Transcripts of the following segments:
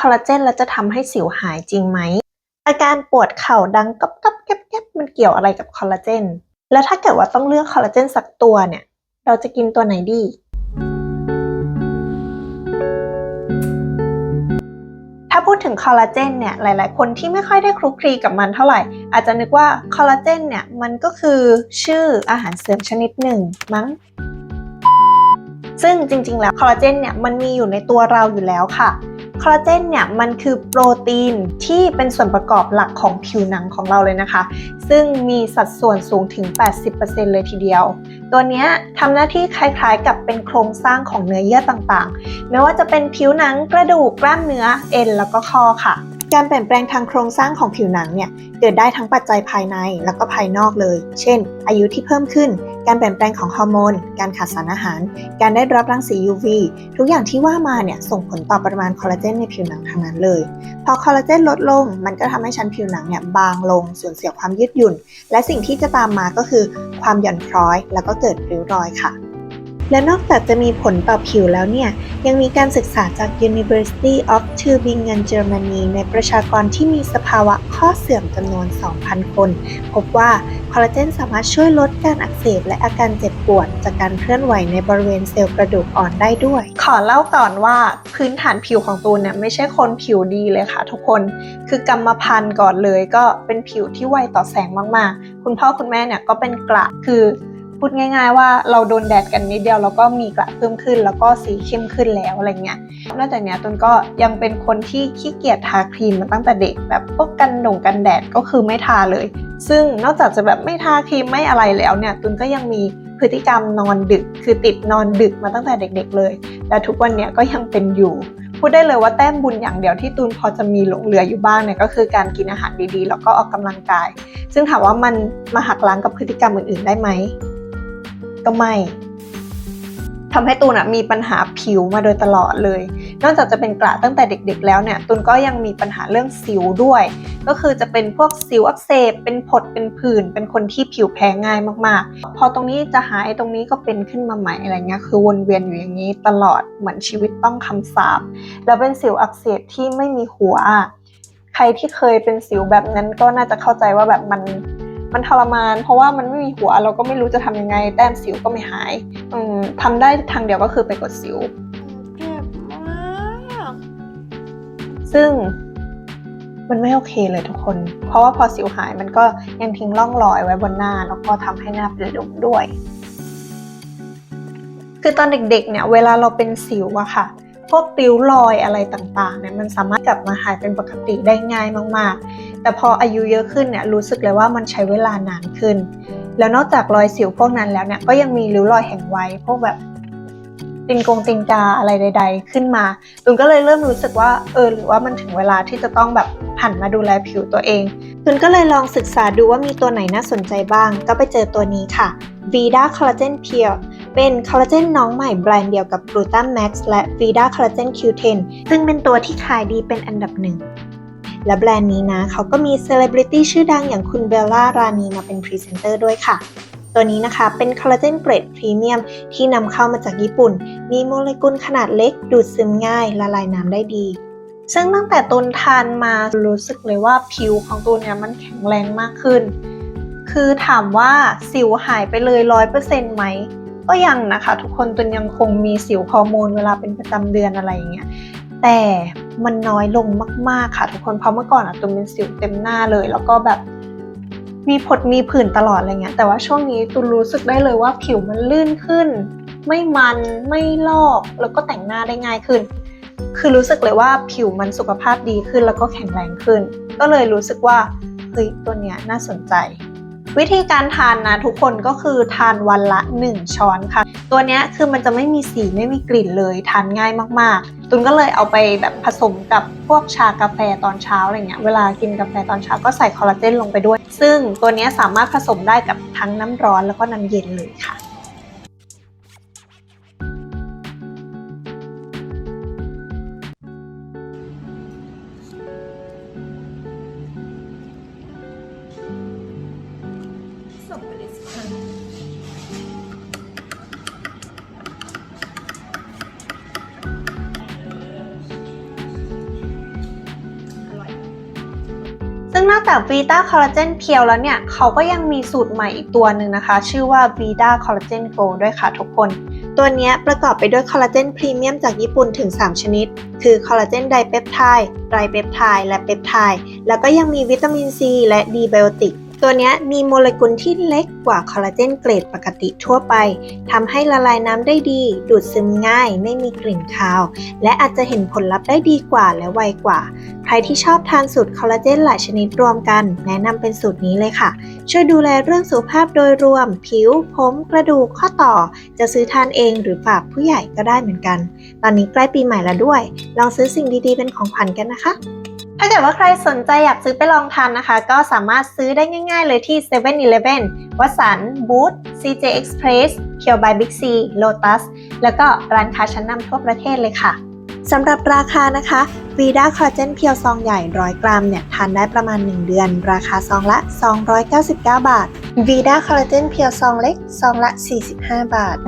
คอลลาเจนแล้วจะทำให้สิวหายจริงไหม อาการปวดเข่าดังก๊อบก๊อบแก๊บแก๊บมันเกี่ยวอะไรกับคอลลาเจน แล้วถ้าเกิดว่าต้องเลือกคอลลาเจนสักตัวเนี่ย เราจะกินตัวไหนดี ถ้าพูดถึงคอลลาเจนเนี่ย หลาย ๆ คนที่ไม่ค่อยได้คลุกคลีกับมันเท่าไหร่ อาจจะนึกว่าคอลลาเจนเนี่ยมันก็คือชื่ออาหารเสริมชนิดหนึ่งมั้งซึ่งจริง ๆ แล้วคอลลาเจนเนี่ยมันมีอยู่ในตัวเราอยู่แล้วค่ะ คอลลาเจนเนี่ยมันคือโปรตีนที่เป็นส่วนประกอบหลักของผิวหนังของเราเลยนะคะ ซึ่งมีสัดส่วนสูงถึง 80%เลยทีเดียว ตัวนี้ทำหน้าที่คล้ายๆ กับเป็นโครงสร้างของเนื้อเยื่อต่างๆ ไม่ว่าจะเป็นผิวหนังกระดูกกล้ามเนื้อเอ็นแล้วก็ข้อค่ะการเปลี่ยนแปลงทางโครงสร้างของผิวหนังเนี่ยเกิดได้ทั้งปัจจัยภายในแล้วก็ภายนอกเลย เช่น อายุที่เพิ่มขึ้น การเปลี่ยนแปลงของฮอร์โมน การขาดสารอาหาร การได้รับรังสี UV ทุกอย่างที่ว่ามาเนี่ยส่งผลต่อปริมาณคอลลาเจนในผิวหนังทั้งนั้นเลย พอคอลลาเจนลดลง มันก็ทำให้ชั้นผิวหนังเนี่ยบางลง สูญเสียความยืดหยุ่น และสิ่งที่จะตามมาก็คือ ความหย่อนคล้อย แล้วก็เกิดริ้วรอยค่ะ และนอกจากจะมีผลต่อผิวแล้วเนี่ย ยังมีการศึกษาจาก University of Tübingen Germany ในประชากรที่มีสภาวะข้อเสื่อมจำนวน 2,000 คน พบว่าคอลลาเจนสามารถช่วยลดการอักเสบและอาการเจ็บปวด จากการเคลื่อนไหวในบริเวณเซลล์กระดูกอ่อนได้ด้วย ขอเล่าก่อนว่าพื้นฐานผิวของตูนเนี่ยไม่ใช่คนผิวดีเลยค่ะทุกคน คือกรรมพันธุ์ก่อนเลยก็เป็นผิวที่ไวต่อแสงมากๆ คุณพ่อคุณแม่เนี่ยก็เป็นกระคือ พูดง่าย ๆ ว่าเราโดนแดดกันนิดเดียวแล้วก็มีกระเพิ่มขึ้น แล้วก็สีเข้มขึ้นแล้วอะไรเงี้ยนอกจากนี้ตุนก็ยังเป็นคนที่ขี้เกียจทาครีมมาตั้งแต่เด็กแบบพวกกันหนงกันแดดก็คือไม่ทาเลย ซึ่งนอกจากจะแบบไม่ทาครีมไม่อะไรแล้วเนี่ยตุนก็ยังมีพฤติกรรมนอนดึก คือติดนอนดึกมาตั้งแต่เด็ก ๆ เลย และทุกวันเนี้ยก็ยังเป็นอยู่พูดได้เลยว่าแต้มบุญอย่างเดียวที่ตูนพอจะมีหลงเหลืออยู่บ้างเนี่ยก็คือการกินอาหารดีๆ แล้วก็ออกกำลังกาย ซึ่งถามว่ามันมาหักล้างกับพฤติกรรมอื่นๆได้ไหม ก็ไม่ทำให้ตูนะมีปัญหาผิวมาโดยตลอดเลย นอกจากจะเป็นกระตั้งแต่เด็ก ๆ แล้วเนี่ยตูนก็ยังมีปัญหาเรื่องสิวด้วย ก็คือจะเป็นพวกสิวอักเสบ เป็นผด เป็นผื่น เป็นคนที่ผิวแพ้ง่ายมากๆ พอตรงนี้จะหายตรงนี้ก็เป็นขึ้นมาใหม่อะไรเงี้ย คือวนเวียนอยู่อย่างนี้ตลอด เหมือนชีวิตต้องคำสาป แล้วเป็นสิวอักเสบที่ไม่มีหัว ใครที่เคยเป็นสิวแบบนั้นก็น่าจะเข้าใจว่าแบบมัน มันทรมาน เพราะว่ามันไม่มีหัวเราก็ไม่รู้จะทำยังไง แต้มสิวก็ไม่หายอืมทำได้ทางเดียวก็คือไปกดสิวเจ็บมากซึ่งมันไม่โอเคเลยทุกคน เพราะว่าพอสิวหายมันก็ยังทิ้งร่องรอยไว้บนหน้า แล้วก็ทำให้หน้าเป็นหลุมด้วย คือตอนเด็กๆ เนี่ยเวลาเราเป็นสิวอะค่ะพวกริ้วรอยอะไรต่างๆเนี่ยมันสามารถกลับมาหายเป็นปกติได้ง่ายมากๆ แต่พออายุเยอะขึ้นเนี่ยรู้สึกเลยว่ามันใช้เวลานานขึ้น แล้วนอกจากรอยสิวพวกนั้นแล้วเนี่ยก็ยังมีริ้วรอยแห่งวัยพวกแบบตินกงตินกาอะไรใด ๆ ขึ้นมาตุนก็เลยเริ่มรู้สึกว่าเออหรือว่ามันถึงเวลาที่จะต้องแบบหันมาดูแลผิวตัวเองตุนก็เลยลองศึกษาดูว่ามีตัวไหนน่าสนใจบ้าง ก็ไปเจอตัวนี้ค่ะ Vida Collagen Pure เป็นคอลลาเจนน้องใหม่แบรนด์เดียวกับ Glutam Max และ Vida Collagen Q10 ซึ่งเป็นตัวที่ขายดีเป็นอันดับหนึ่ง และแบรนด์นี้นะเขาก็มีเซเลบริตี้ชื่อดังอย่างคุณเบลล่ารานีมาเป็นพรีเซนเตอร์ด้วยค่ะ ตัวนี้นะคะเป็นคอลลาเจนเกรดพรีเมียมที่นำเข้ามาจากญี่ปุ่น มีโมเลกุลขนาดเล็ก ดูดซึมง่ายละลายน้ำได้ดี ซึ่งตั้งแต่ตุนทานมารู้สึกเลยว่าผิวของตุนเนี่ยมันแข็งแรงมากขึ้น คือถามว่าสิวหายไปเลยร้อยเปอร์เซ็นต์ไหมก็ยังนะคะ ทุกคนตุนยังคงมีสิวฮอร์โมนเวลาเป็นประจำเดือนอะไรอย่างเงี้ยแต่ มันน้อยลงมาก ๆ ค่ะ ทุกคนเพราะเมื่อก่อนอะตุนเป็นสิวเต็มหน้าเลย แล้วก็แบบมีผดมีผื่นตลอดอะไรเงี้ยแต่ว่าช่วงนี้ตุนรู้สึกได้เลยว่าผิวมันลื่นขึ้น ไม่มันไม่ลอกแล้วก็แต่งหน้าได้ง่ายขึ้น คือรู้สึกเลยว่าผิวมันสุขภาพดีขึ้นแล้วก็แข็งแรงขึ้น ก็เลยรู้สึกว่าเฮ้ยตัวเนี้ยน่าสนใจ วิธีการทานนะทุกคนก็คือทานวันละ 1 ช้อนค่ะ ตัวนี้คือมันจะไม่มีสีไม่มีกลิ่นเลยทานง่ายมากๆ ตุนก็เลยเอาไปแบบผสมกับพวกชากาแฟตอนเช้าอะไรเงี้ยเวลากินกาแฟตอนเช้าก็ใส่คอลลาเจนลงไปด้วย ซึ่งตัวนี้สามารถผสมได้กับทั้งน้ำร้อนแล้วก็น้ำเย็นเลยค่ะ ซึ่งนอกจาก Vita Collagen เพียวแล้วเนี่ย เขาก็ยังมีสูตรใหม่อีกตัวหนึ่งนะคะ ชื่อว่า Vita Collagen Go ด้วยค่ะทุกคน ตัวนี้ประกอบไปด้วยคอลลาเจนพรีเมียมจากญี่ปุ่นถึง 3 ชนิด คือคอลลาเจนไดเปปไทด์ไตรเปปไทด์และเปปไทด์แล้วก็ยังมีวิตามินซีและดีไบโอติก ตัวนี้มีโมเลกุลที่เล็กกว่าคอลลาเจนเกรดปกติทั่วไปทำให้ละลายน้ำได้ดี ดูดซึมง่าย ไม่มีกลิ่นคาว และอาจจะเห็นผลลัพธ์ได้ดีกว่าและไวกว่า ใครที่ชอบทานสูตรคอลลาเจนหลายชนิดรวมกัน แนะนำเป็นสูตรนี้เลยค่ะ ช่วยดูแลเรื่องสุขภาพโดยรวม ผิว ผม กระดูก ข้อต่อ จะซื้อทานเองหรือฝากผู้ใหญ่ก็ได้เหมือนกัน ตอนนี้ใกล้ปีใหม่แล้วด้วย ลองซื้อสิ่งดีๆ เป็นของขวัญกันนะคะ ถ้าเกิดว่าใครสนใจอยากซื้อไปลองทานนะคะ ก็สามารถซื้อได้ง่ายๆเลยที่7 e เ e ่ e อเวัสันบูธ CJ Express เคียวบายบิ๊กซีโลตัสแล้วก็ร้านค้าชั้นนำทั่วประเทศเลยค่ะสำหรับราคานะคะ Vida Collagen เพียวซองใหญ่ 100 กรัมเนี่ยทานได้ประมาณ 1 เดือน ราคาซองละ 299 บาท Vida Collagen เพียวซองเล็กซองละ 45 บาท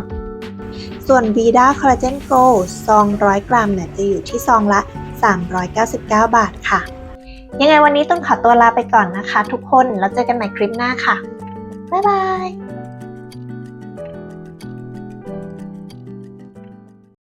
ส่วน Vida Collagen Go ซอง 100 กรัมเนี่ยจะอยู่ที่ซองละ 399 บาทค่ะ ยังไงวันนี้ต้องขอตัวลาไปก่อนนะคะ ทุกคน แล้วเจอกันใหม่คลิปหน้าค่ะ บ๊ายบาย